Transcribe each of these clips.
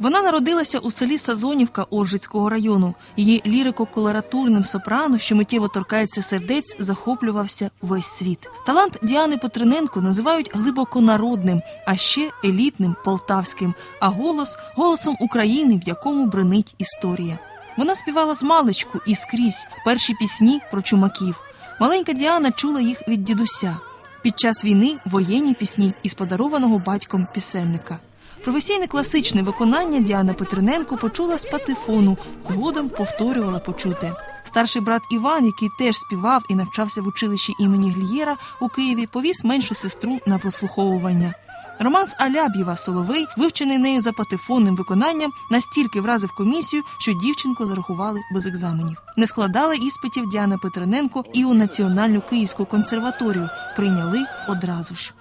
Вона народилася у селі Сазонівка Оржицького району. Її лірико-колоратурним сопрано, що миттєво торкається сердець, захоплювався весь світ. Талант Діани Петриненко називають глибоко народним, а ще елітним полтавським, а голос голосом України, в якому бренить історія. Вона співала з маличку і скрізь перші пісні про чумаків. Маленька Діана чула їх від дідуся. Під час війни воєнні пісні із подарованого батьком пісенника. Професійне класичне виконання Діана Петриненко почула з патефону, згодом повторювала почуте. Старший брат Іван, який теж співав і навчався в училищі імені Глієра у Києві, повіз меншу сестру на прослуховування. Романс Аляб'єва Соловей, вивчений нею за патефонним виконанням, настільки вразив комісію, що дівчинку зарахували без екзаменів. Не складала іспитів Діана Петриненко і у Національну Київську консерваторію прийняли одразу ж.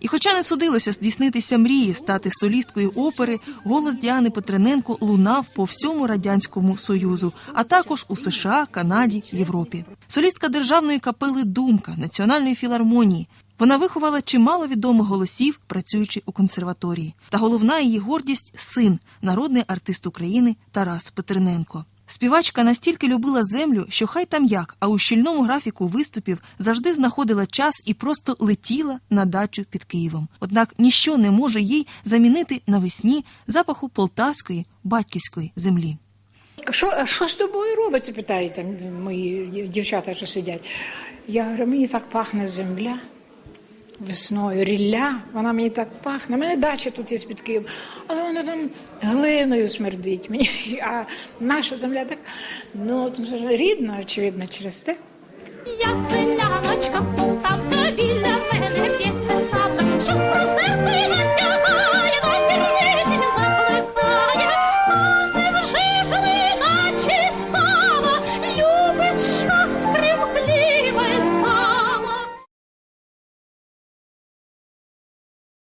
І хоча не судилося здійснитися мрії стати солісткою опери, голос Діани Петрененко лунав по всьому радянському союзу, а також у США, Канаді, Європі. Солістка державної капели Думка Національної філармонії. Вона виховала чимало відомих голосів, працюючи у консерваторії. Та головна її гордість син, народний артист України Тарас Петрененко. Співачка настільки любила землю, що хай там як, а у щільному графіку виступів завжди знаходила час і просто летіла на дачу під Києвом. Однак ніщо не може їй замінити навесні запаху полтавської батьківської землі. Що, що з тобою робиться? питають там мої дівчата, що сидять. Я говорю, мені так пахне земля весною, рілля, вона мені так пахне. У мене дача тут є під Києвом, але вона там глиною смердить мені. А наша земля так ну рідна, очевидно, через те.